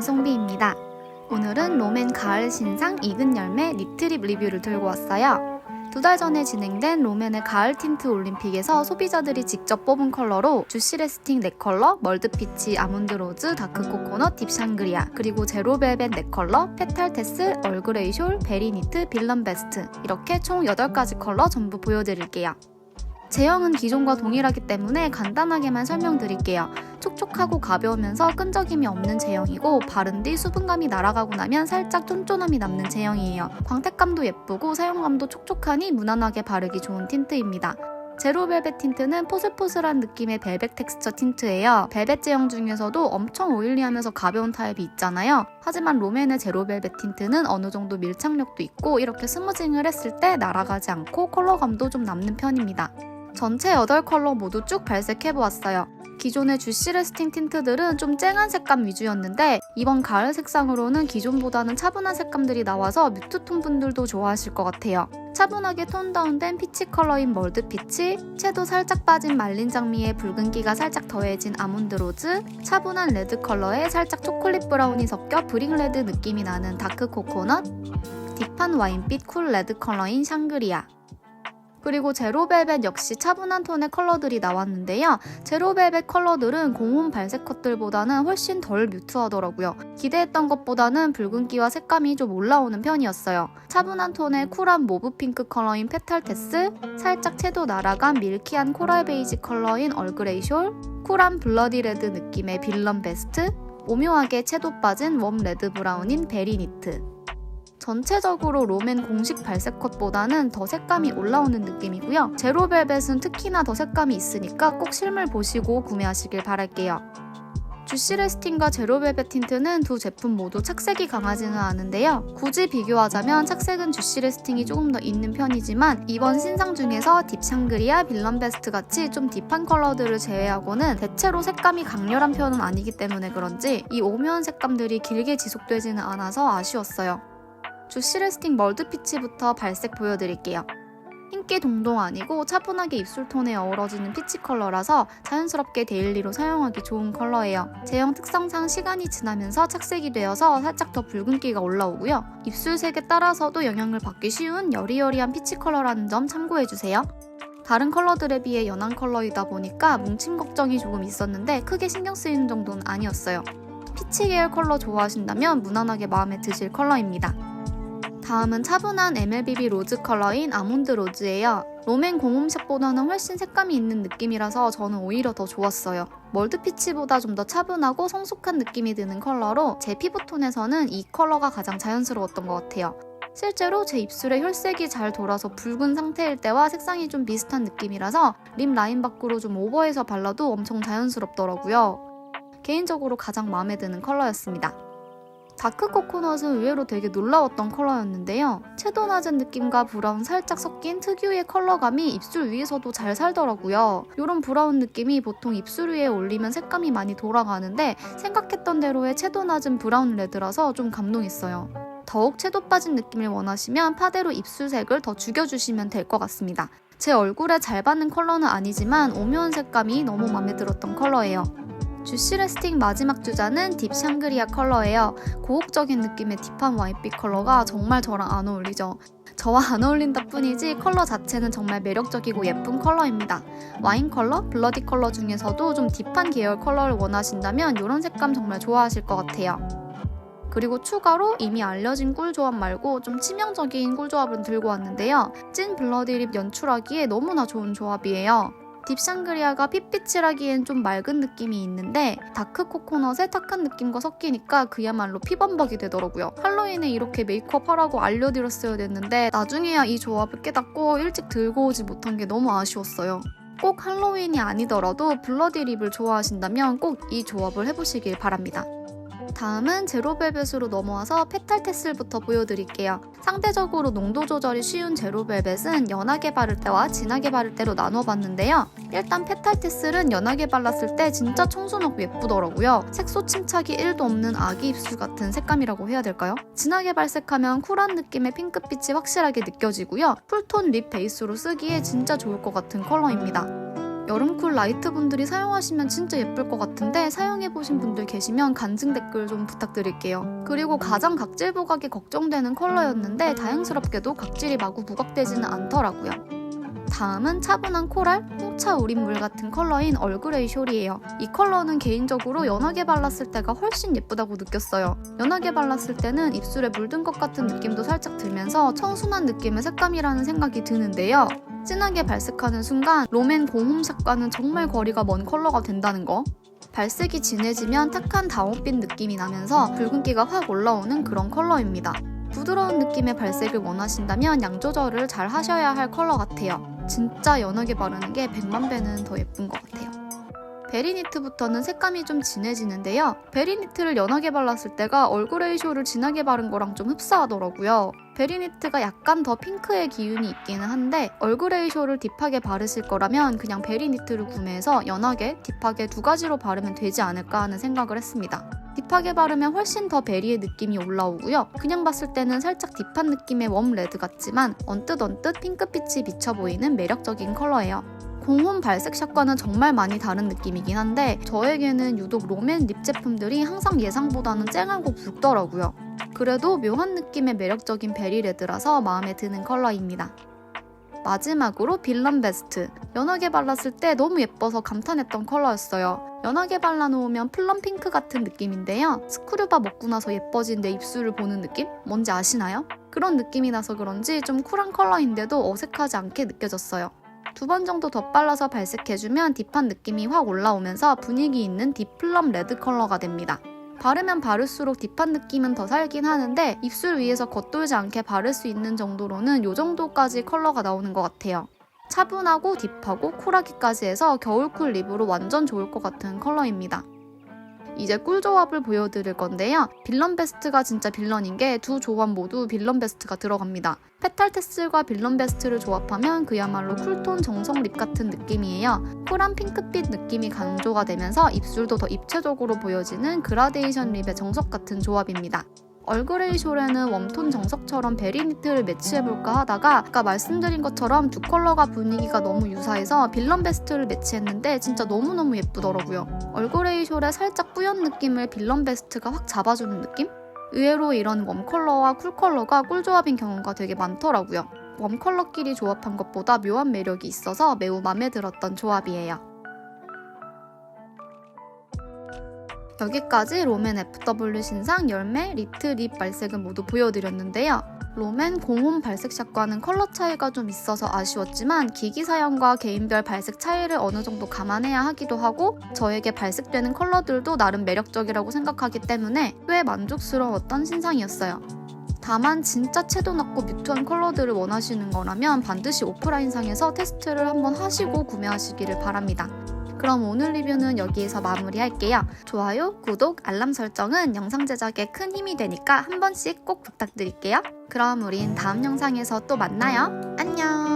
여러분 송비입니다. 오늘은 롬앤 가을 신상 익은 열매 니트립 리뷰를 들고 왔어요. 두 달 전에 진행된 롬앤의 가을 틴트 올림픽에서 소비자들이 직접 뽑은 컬러로 주시 레스팅 4컬러, 멀드피치, 아몬드 로즈, 다크 코코넛, 딥 샹그리아, 그리고 제로벨벳 4컬러, 페탈 테스, 얼그레이 숄, 베리 니트, 빌런 베스트 이렇게 총 8가지 컬러 전부 보여드릴게요. 제형은 기존과 동일하기 때문에 간단하게만 설명드릴게요. 촉촉하고 가벼우면서 끈적임이 없는 제형이고 바른 뒤 수분감이 날아가고 나면 살짝 쫀쫀함이 남는 제형이에요. 광택감도 예쁘고 사용감도 촉촉하니 무난하게 바르기 좋은 틴트입니다. 제로벨벳 틴트는 포슬포슬한 느낌의 벨벳 텍스처 틴트예요. 벨벳 제형 중에서도 엄청 오일리하면서 가벼운 타입이 있잖아요. 하지만 롬앤의 제로벨벳 틴트는 어느 정도 밀착력도 있고 이렇게 스무징을 했을 때 날아가지 않고 컬러감도 좀 남는 편입니다. 전체 8컬러 모두 쭉 발색해보았어요. 기존의 주시 레스팅 틴트들은 좀 쨍한 색감 위주였는데 이번 가을 색상으로는 기존보다는 차분한 색감들이 나와서 뮤트톤 분들도 좋아하실 것 같아요. 차분하게 톤 다운된 피치 컬러인 멀드 피치, 채도 살짝 빠진 말린 장미에 붉은기가 살짝 더해진 아몬드 로즈, 차분한 레드 컬러에 살짝 초콜릿 브라운이 섞여 브링 레드 느낌이 나는 다크 코코넛, 딥한 와인빛 쿨 레드 컬러인 샹그리아, 그리고 제로벨벳 역시 차분한 톤의 컬러들이 나왔는데요. 제로벨벳 컬러들은 고온 발색 컷들보다는 훨씬 덜 뮤트하더라고요. 기대했던 것보다는 붉은기와 색감이 좀 올라오는 편이었어요. 차분한 톤의 쿨한 모브 핑크 컬러인 페탈테스, 살짝 채도 날아간 밀키한 코랄 베이지 컬러인 얼그레이 숄, 쿨한 블러디 레드 느낌의 빌런 베스트, 오묘하게 채도 빠진 웜 레드 브라운인 베리 니트. 전체적으로 롬앤 공식 발색 컷보다는 더 색감이 올라오는 느낌이고요. 제로벨벳은 특히나 더 색감이 있으니까 꼭 실물 보시고 구매하시길 바랄게요. 주시 레스팅과 제로벨벳 틴트는 두 제품 모두 착색이 강하지는 않은데요. 굳이 비교하자면 착색은 주시 레스팅이 조금 더 있는 편이지만 이번 신상 중에서 딥 샹그리아, 빌런 베스트 같이 좀 딥한 컬러들을 제외하고는 대체로 색감이 강렬한 편은 아니기 때문에 그런지 이 오묘한 색감들이 길게 지속되지는 않아서 아쉬웠어요. 주시 레스팅 멀드 피치부터 발색 보여드릴게요. 흰기 동동 아니고 차분하게 입술톤에 어우러지는 피치 컬러라서 자연스럽게 데일리로 사용하기 좋은 컬러예요. 제형 특성상 시간이 지나면서 착색이 되어서 살짝 더 붉은기가 올라오고요. 입술색에 따라서도 영향을 받기 쉬운 여리여리한 피치 컬러라는 점 참고해주세요. 다른 컬러들에 비해 연한 컬러이다 보니까 뭉침 걱정이 조금 있었는데 크게 신경 쓰이는 정도는 아니었어요. 피치 계열 컬러 좋아하신다면 무난하게 마음에 드실 컬러입니다. 다음은 차분한 MLBB 로즈 컬러인 아몬드 로즈예요. 롬앤 공홈샷보다는 훨씬 색감이 있는 느낌이라서 저는 오히려 더 좋았어요. 멀드 피치보다 좀 더 차분하고 성숙한 느낌이 드는 컬러로 제 피부톤에서는 이 컬러가 가장 자연스러웠던 것 같아요. 실제로 제 입술에 혈색이 잘 돌아서 붉은 상태일 때와 색상이 좀 비슷한 느낌이라서 립 라인 밖으로 좀 오버해서 발라도 엄청 자연스럽더라고요. 개인적으로 가장 마음에 드는 컬러였습니다. 다크 코코넛은 의외로 되게 놀라웠던 컬러였는데요. 채도 낮은 느낌과 브라운 살짝 섞인 특유의 컬러감이 입술 위에서도 잘 살더라고요. 이런 브라운 느낌이 보통 입술 위에 올리면 색감이 많이 돌아가는데 생각했던 대로의 채도 낮은 브라운 레드라서 좀 감동했어요. 더욱 채도 빠진 느낌을 원하시면 파데로 입술색을 더 죽여주시면 될 것 같습니다. 제 얼굴에 잘 받는 컬러는 아니지만 오묘한 색감이 너무 마음에 들었던 컬러예요. 주시 레스팅 마지막 주자는 딥 샹그리아 컬러예요. 고혹적인 느낌의 딥한 와인빛 컬러가 정말 저랑 안 어울리죠. 저와 안 어울린다 뿐이지 컬러 자체는 정말 매력적이고 예쁜 컬러입니다. 와인 컬러, 블러디 컬러 중에서도 좀 딥한 계열 컬러를 원하신다면 이런 색감 정말 좋아하실 것 같아요. 그리고 추가로 이미 알려진 꿀 조합 말고 좀 치명적인 꿀 조합을 들고 왔는데요. 찐 블러디 립 연출하기에 너무나 좋은 조합이에요. 딥샹그리아가 핏빛이라기엔 좀 맑은 느낌이 있는데 다크 코코넛의 탁한 느낌과 섞이니까 그야말로 피범벅이 되더라고요. 할로윈에 이렇게 메이크업 하라고 알려드렸어야 됐는데 나중에야 이 조합을 깨닫고 일찍 들고 오지 못한 게 너무 아쉬웠어요. 꼭 할로윈이 아니더라도 블러디 립을 좋아하신다면 꼭 이 조합을 해보시길 바랍니다. 다음은 제로벨벳으로 넘어와서 페탈테슬부터 보여드릴게요. 상대적으로 농도 조절이 쉬운 제로벨벳은 연하게 바를 때와 진하게 바를 때로 나눠봤는데요. 일단 페탈테슬은 연하게 발랐을 때 진짜 청순하고 예쁘더라고요. 색소 침착이 1도 없는 아기 입술 같은 색감이라고 해야 될까요? 진하게 발색하면 쿨한 느낌의 핑크빛이 확실하게 느껴지고요. 쿨톤 립 베이스로 쓰기에 진짜 좋을 것 같은 컬러입니다. 여름쿨 라이트 분들이 사용하시면 진짜 예쁠 것 같은데 사용해보신 분들 계시면 간증 댓글 좀 부탁드릴게요. 그리고 가장 각질 부각이 걱정되는 컬러였는데 다행스럽게도 각질이 마구 부각되지는 않더라고요. 다음은 차분한 코랄, 홍차 우린물 같은 컬러인 얼그레이 숄이에요. 이 컬러는 개인적으로 연하게 발랐을 때가 훨씬 예쁘다고 느꼈어요. 연하게 발랐을 때는 입술에 물든 것 같은 느낌도 살짝 들면서 청순한 느낌의 색감이라는 생각이 드는데요. 진하게 발색하는 순간 롬앤 공홈샷과는 정말 거리가 먼 컬러가 된다는 거. 발색이 진해지면 탁한 다운빛 느낌이 나면서 붉은기가 확 올라오는 그런 컬러입니다. 부드러운 느낌의 발색을 원하신다면 양 조절을 잘 하셔야 할 컬러 같아요. 진짜 연하게 바르는 게 100만 배는 더 예쁜 것 같아요. 베리니트부터는 색감이 좀 진해지는데요. 베리니트를 연하게 발랐을 때가 얼그레이쇼를 진하게 바른 거랑 좀 흡사하더라고요. 베리니트가 약간 더 핑크의 기운이 있기는 한데 얼그레이쇼를 딥하게 바르실 거라면 그냥 베리니트를 구매해서 연하게, 딥하게 두 가지로 바르면 되지 않을까 하는 생각을 했습니다. 딥하게 바르면 훨씬 더 베리의 느낌이 올라오고요. 그냥 봤을 때는 살짝 딥한 느낌의 웜 레드 같지만 언뜻 언뜻 핑크빛이 비쳐 보이는 매력적인 컬러예요. 공홈 발색 샷과는 정말 많이 다른 느낌이긴 한데 저에게는 유독 롬앤 립 제품들이 항상 예상보다는 쨍하고 붉더라고요. 그래도 묘한 느낌의 매력적인 베리레드라서 마음에 드는 컬러입니다. 마지막으로 빌런 베스트. 연하게 발랐을 때 너무 예뻐서 감탄했던 컬러였어요. 연하게 발라놓으면 플럼 핑크 같은 느낌인데요. 스크류바 먹고 나서 예뻐진 내 입술을 보는 느낌? 뭔지 아시나요? 그런 느낌이 나서 그런지 좀 쿨한 컬러인데도 어색하지 않게 느껴졌어요. 두 번 정도 더 발라서 발색해주면 딥한 느낌이 확 올라오면서 분위기 있는 딥 플럼 레드 컬러가 됩니다. 바르면 바를수록 딥한 느낌은 더 살긴 하는데 입술 위에서 겉돌지 않게 바를 수 있는 정도로는 이 정도까지 컬러가 나오는 것 같아요. 차분하고 딥하고 쿨하기까지 해서 겨울쿨 립으로 완전 좋을 것 같은 컬러입니다. 이제 꿀 조합을 보여드릴 건데요. 빌런 베스트가 진짜 빌런인 게 두 조합 모두 빌런 베스트가 들어갑니다. 페탈 테슬과 빌런 베스트를 조합하면 그야말로 쿨톤 정성 립 같은 느낌이에요. 쿨한 핑크빛 느낌이 강조가 되면서 입술도 더 입체적으로 보여지는 그라데이션 립의 정석 같은 조합입니다. 얼그레이 숄에는 웜톤 정석처럼 베리니트를 매치해볼까 하다가 아까 말씀드린 것처럼 두 컬러가 분위기가 너무 유사해서 빌런 베스트를 매치했는데 진짜 너무너무 예쁘더라고요. 얼그레이 숄의 살짝 뿌연 느낌을 빌런 베스트가 확 잡아주는 느낌? 의외로 이런 웜 컬러와 쿨 컬러가 꿀조합인 경우가 되게 많더라고요. 웜 컬러끼리 조합한 것보다 묘한 매력이 있어서 매우 마음에 들었던 조합이에요. 여기까지 롬앤 FW 신상 열매, 리트, 립 발색은 모두 보여드렸는데요. 롬앤 공홈 발색샷과는 컬러 차이가 좀 있어서 아쉬웠지만 기기 사양과 개인별 발색 차이를 어느 정도 감안해야 하기도 하고 저에게 발색되는 컬러들도 나름 매력적이라고 생각하기 때문에 꽤 만족스러웠던 신상이었어요. 다만 진짜 채도 낮고 뮤트한 컬러들을 원하시는 거라면 반드시 오프라인상에서 테스트를 한번 하시고 구매하시기를 바랍니다. 그럼 오늘 리뷰는 여기에서 마무리할게요. 좋아요, 구독, 알람 설정은 영상 제작에 큰 힘이 되니까 한 번씩 꼭 부탁드릴게요. 그럼 우린 다음 영상에서 또 만나요. 안녕!